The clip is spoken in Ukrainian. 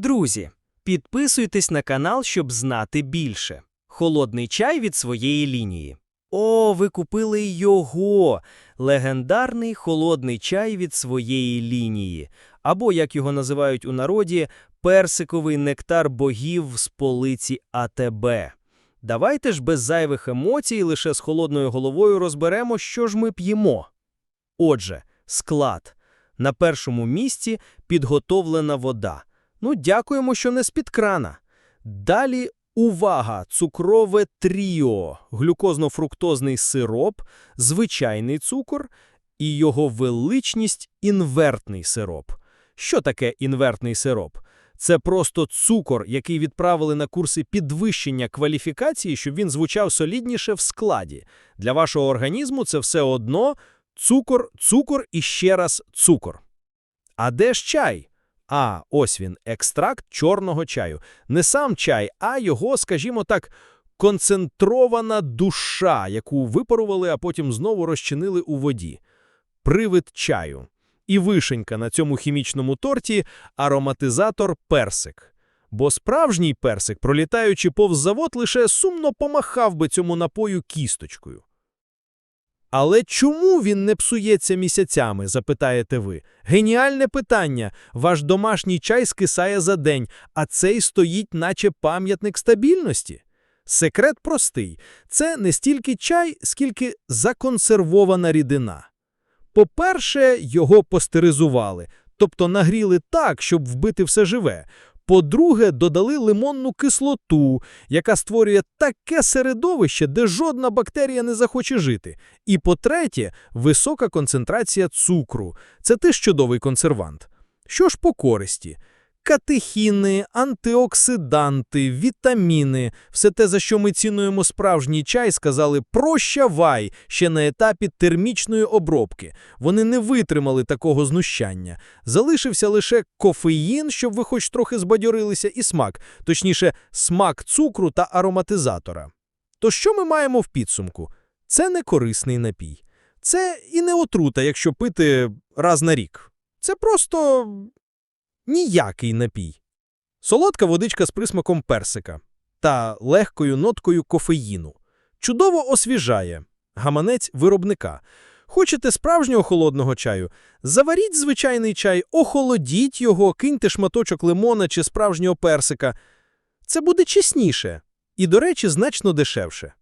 Друзі, підписуйтесь на канал, щоб знати більше. Холодний чай від своєї лінії. О, ви купили його! Легендарний холодний чай від своєї лінії. Або, як його називають у народі, персиковий нектар богів з полиці АТБ. Давайте ж без зайвих емоцій лише з холодною головою розберемо, що ж ми п'ємо. Отже, склад. На першому місці підготовлена вода. Ну, дякуємо, що не з-під крана. Далі увага! Цукрове тріо, глюкозно-фруктозний сироп, звичайний цукор і його величність інвертний сироп. Що таке інвертний сироп? Це просто цукор, який відправили на курси підвищення кваліфікації, щоб він звучав солідніше в складі. Для вашого організму це все одно цукор, цукор і ще раз цукор. А де ж чай? А, ось він, екстракт чорного чаю. Не сам чай, а його, скажімо так, концентрована душа, яку випарували, а потім знову розчинили у воді. Привид чаю. І вишенька на цьому хімічному торті – ароматизатор персик. Бо справжній персик, пролітаючи повз завод, лише сумно помахав би цьому напою кісточкою. Але чому він не псується місяцями, запитаєте ви? Геніальне питання. Ваш домашній чай скисає за день, а цей стоїть наче пам'ятник стабільності. Секрет простий. Це не стільки чай, скільки законсервована рідина. По-перше, його постеризували, тобто нагріли так, щоб вбити все живе. По-друге, додали лимонну кислоту, яка створює таке середовище, де жодна бактерія не захоче жити. І по-третє, висока концентрація цукру. Це теж чудовий консервант. Що ж по користі? Катехіни, антиоксиданти, вітаміни – все те, за що ми цінуємо справжній чай, сказали «прощавай» ще на етапі термічної обробки. Вони не витримали такого знущання. Залишився лише кофеїн, щоб ви хоч трохи збадьорилися, і смак, точніше, смак цукру та ароматизатора. То що ми маємо в підсумку? Це не корисний напій. Це і не отрута, якщо пити раз на рік. Це просто ніякий напій. Солодка водичка з присмаком персика та легкою ноткою кофеїну. Чудово освіжає. Гаманець виробника. Хочете справжнього холодного чаю? Заваріть звичайний чай, охолодіть його, киньте шматочок лимона чи справжнього персика. Це буде чесніше і, до речі, значно дешевше.